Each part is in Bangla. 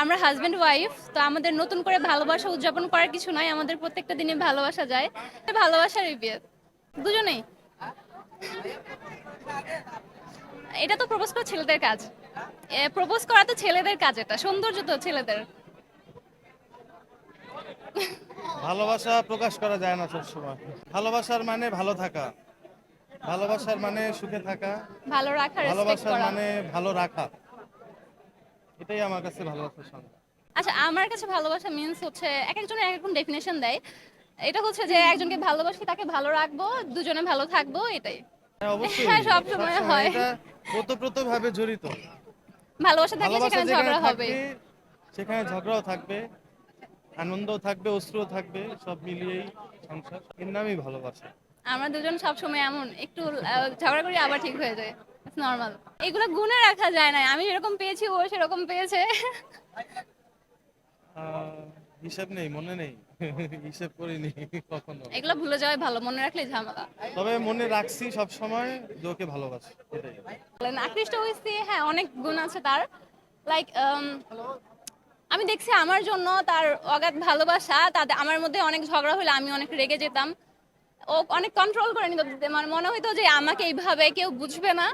আমরা হাজবেন্ড ওয়াইফ তো আমাদের নতুন করে ভালোবাসা উদযাপন করার কিছু নাই আমাদের প্রত্যেকটা দিনে ভালোবাসা যায়। ভালোবাসারই বিয়ে দুজনেই। এটা তো প্রপোজ করা ছেলেদের কাজ। প্রপোজ করা তো ছেলেদের কাজ এটা সৌন্দর্য তো ছেলেদের। ভালোবাসা প্রকাশ করা যায় না সবসময়। ভালোবাসার মানে ভালো থাকা। ভালোবাসার মানে সুখে থাকা। ভালো রাখা ভালোবাসার মানে ভালো রাখা। এটাই আমার কাছে ভালোবাসার সঙ্গে। আচ্ছা আমার কাছে ভালোবাসা মিন্স হচ্ছে এক একজনের এক রকম ডেফিনেশন দেয়। এটা হচ্ছে যে একজনকে ভালোবাসি তাকে ভালো রাখব দুজনে ভালো থাকব এটাই। হ্যাঁ অবশ্যই। হ্যাঁ, সবসময় হয়। এটা ওতপ্রোত ভাবে জড়িত। ভালোবাসা থাকলে সেখানে ঝগড়া হবে। সেখানে ঝগড়াও থাকবে আনন্দও থাকবে অশ্রুও থাকবে সব মিলিয়েই সংসার। এর নামই ভালোবাসা। আমরা দুজন সবসময় এমন একটু ঝগড়া করি আবার ঠিক হয়ে যায়। নর্মাল এগুলো গুণে রাখা যায় না। আমি এরকম পেয়েছি ও সেরকম পেয়েছে। হিসাব নেই মনে নেই। হিসাব করিনি কখনো। এগুলো ভুলে যাওয়াই ভালো মনে রাখলে ঝামেলা। তবে মনে রাখছি সব সময় যে ওকে ভালোবাসি এটাই। আকৃষ্ট হয়েছি হ্যাঁ অনেক গুণ আছে তার। লাইক আমি দেখছি আমার জন্য তার অগাধ ভালোবাসা তাদের আমার মধ্যে অনেক ঝগড়া হলে আমি অনেক রেগে যেতাম। ও অনেক কন্ট্রোল করে নিত। মানে মনে হইতো যে আমাকে এইভাবে কেউ বুঝবে না,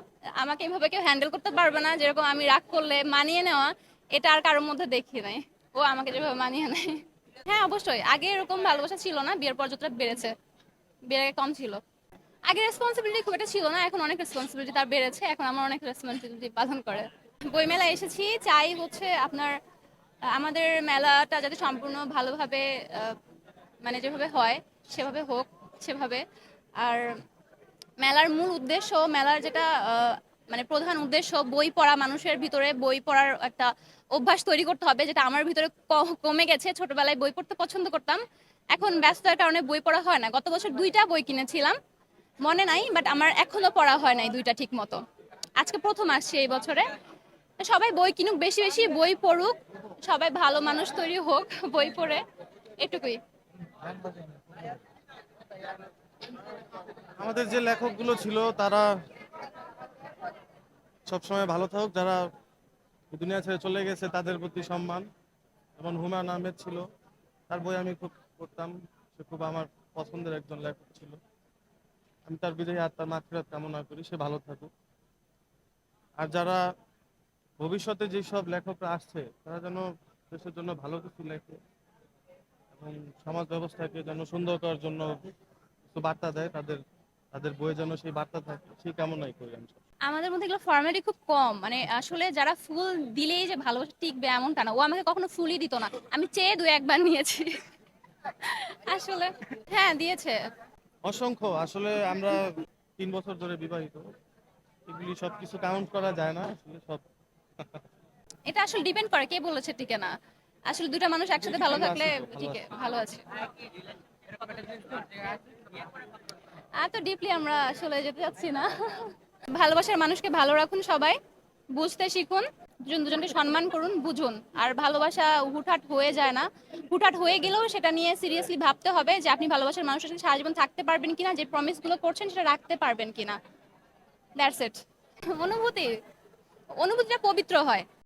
আমাকে এইভাবে কেউ হ্যান্ডেল করতে পারবে না, যেরকম আমি রাগ করলে মানিয়ে নেওয়া, এটা আর কারোর মধ্যে দেখি নাই। ও আমাকে যেভাবে মানিয়ে নেয়। হ্যাঁ অবশ্যই। আগে এরকম ভালোবাসা ছিল না, বিয়ের পর যতটা বেড়েছে বিয়ের আগে কম ছিল। আগে রেসপন্সিবিলিটি খুব একটা ছিল না, এখন অনেক রেসপন্সিবিলিটি তার বেড়েছে, এখন আমার অনেক রেসপন্সিবিলিটি পালন করে। বইমেলা এসেছি, চাই হচ্ছে আপনার, আমাদের মেলাটা যাতে সম্পূর্ণ ভালোভাবে মানে যেভাবে হয়, সেভাবে হোক। সেভাবে। আর মেলার মূল উদ্দেশ্য, মেলার যেটা মানে প্রধান উদ্দেশ্য, বই পড়া, মানুষের ভিতরে বই পড়ার একটা অভ্যাস তৈরি করতে হবে, যেটা আমার ভিতরে কমে গেছে। ছোটবেলায় বই পড়তে পছন্দ করতাম। এখন ব্যস্ততার কারণে বই পড়া হয় না। গত বছর দুইটা বই কিনেছিলাম। মনে নাই বাট আমার এখনও পড়া হয় নাই দুইটা ঠিক মতো। আজকে প্রথম আসছে এই বছরে। সবাই বই কিনুক, বেশি বেশি বই পড়ুক। সবাই ভালো মানুষ তৈরি হোক বই পড়ে। এটুকুই। আমাদের যে লেখকগুলো ছিল, তারা সবসময় ভালো থাকুক। যারা দুনিয়া ছেড়ে চলে গেছে, তাদের প্রতি সম্মান। যেমন হুমায়ুন আহমেদ ছিল, তার বই আমি খুব পড়তাম। সে খুব আমার পছন্দের একজন লেখক ছিল। আমি তার বিজয়ী আত্মার মাতৃরাত কামনা করি, সে ভালো থাকুক। আর যারা ভবিষ্যতে যেসব লেখকরা আসছে, তারা যেন দেশের জন্য ভালো কিছু লেখে এবং সমাজ ব্যবস্থাকে যেন সুন্দর করার জন্য বার্তা দেয়, তাদের তাদের বইয়ে যেন সেই বার্তা থাকে সেই কামনাই করি আমি। আমাদের মধ্যে এগুলো ফর্মালিটি খুব কম। মানে আসলে যারা ফুল দিলেই যে ভালোবাসা টিকবে এমনটা না। ও আমাকে কখনো ফুলই দিত না। আমি চেয়ে দু একবার নিয়েছি। আসলে হ্যাঁ দিয়েছে। অসংখ্য। আসলে আমরা তিন বছর ধরে বিবাহিত। এগুলি সব কিছু কাউন্ট করা যায় না আসলে সব। এটা আসলে ডিপেন্ড করে কে বলেছে টিকে না। আসলে দুটা মানুষ একসাথে ভালো থাকলে টিকে ভালো আছে। এত ডিপলি আমরা আসলে যেতে চাচ্ছি না। ভালোবাসার মানুষকে ভালো রাখুন সবাই, বুঝতে শিখুন, দুজন দুজনকে সম্মান করুন, বুঝুন। আর ভালোবাসা হুটহাট হয়ে যায় না। হুটহাট হয়ে গেলেও সেটা নিয়ে সিরিয়াসলি ভাবতে হবে যে আপনি ভালোবাসার মানুষের সাথে সারা জীবন থাকতে পারবেন কিনা, যে প্রমিসগুলো করছেন সেটা রাখতে পারবেন কিনা। দ্যাটস ইট অনুভূতি, অনুভূতিটা পবিত্র হয়।